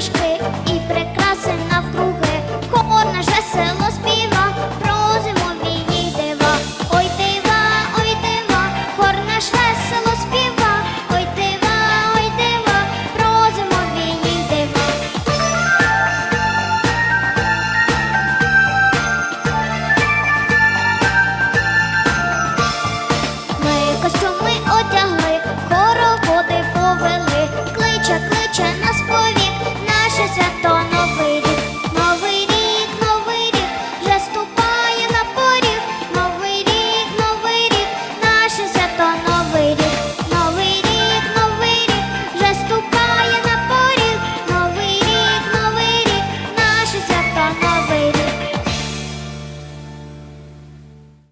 пташки і прикраси навкруги, хор наше село співа, про зимові її дива, ой дива, ой дива, хор наше село співа, ой дива, ой дива, про зимові її дива. Ми костюми одягли, хороводи повели, кличе, кличе нас пові. Gracias a.